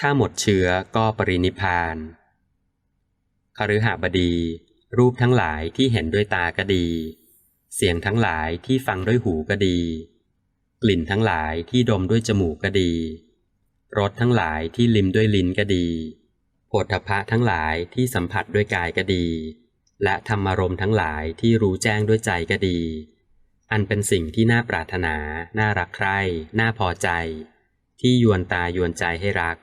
ถ้าหมดเชื้อก็ปรินิพานคฤหบดี รูปทั้งหลายที่เห็นด้วยตาก็ดี เสียงทั้งหลายที่ฟังด้วยหูก็ดี กลิ่นทั้งหลายที่ดมด้วยจมูกก็ดีรสทั้งหลายที่ลิ้มด้วยลิ้นก็ดีโผฏฐะทั้งหลายที่สัมผัสด้วยกายก็ดี และธรรมารมณ์ทั้งหลายที่รู้แจ้งด้วยใจก็ดี อันเป็นสิ่งที่น่าปรารถนา น่ารักใคร่ น่าพอใจ ที่ยวนตายวนใจให้รัก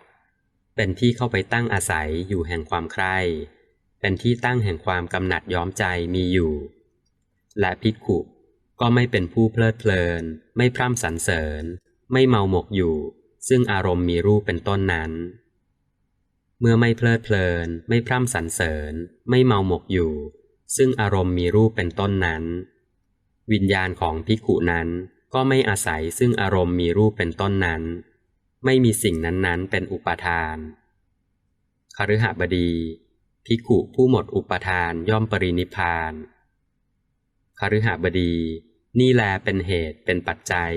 เป็นที่เข้าไปตั้งอาศัยอยู่แห่งความใคร่เป็นที่ตั้งแห่งความกำหนัดย้อมใจมีอยู่ และภิกขุก็ไม่เป็นผู้เพลิดเพลิน ไม่พร่ำสรรเสริญ ไม่เมาหมกอยู่ ซึ่งอารมณ์มีรูปเป็นต้นนั้น เมื่อไม่เพลิดเพลิน ไม่พร่ำสรรเสริญ ไม่เมาหมกอยู่ ซึ่งอารมณ์มีรูปเป็นต้นนั้น วิญญาณของภิกขุนั้นก็ไม่อาศัยซึ่งอารมณ์มีรูปเป็นต้นนั้น ไม่มีสิ่งนั้นๆ เป็นอุปทานคฤหบดีภิกขุผู้หมดอุปทานย่อมปรินิพานคฤหบดีนี่แลเป็นเหตุเป็นปัจจัย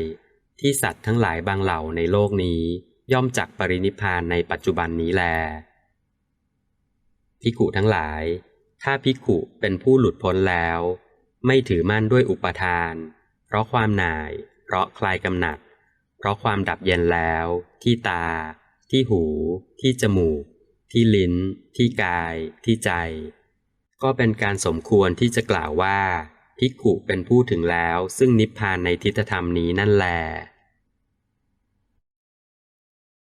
ที่สัตว์ทั้งหลายบางเหล่าในโลกนี้ ย่อมจักปรินิพพานในปัจจุบันนี้แลภิกขุทั้งหลาย ถ้าภิกขุเป็นผู้หลุดพ้นแล้ว ไม่ถือมั่นด้วยอุปทาน เพราะความหน่าย เพราะคลายกำหนัด เพราะความดับเย็นแล้ว ที่ตา ที่หู ที่จมูก ที่ลิ้น ที่กาย ที่ใจ ก็เป็นการสมควรที่จะกล่าวว่าภิกขุเป็นผู้ถึงแล้วซึ่งนิพพานในทิฏฐธรรมนี้นั่นแหละ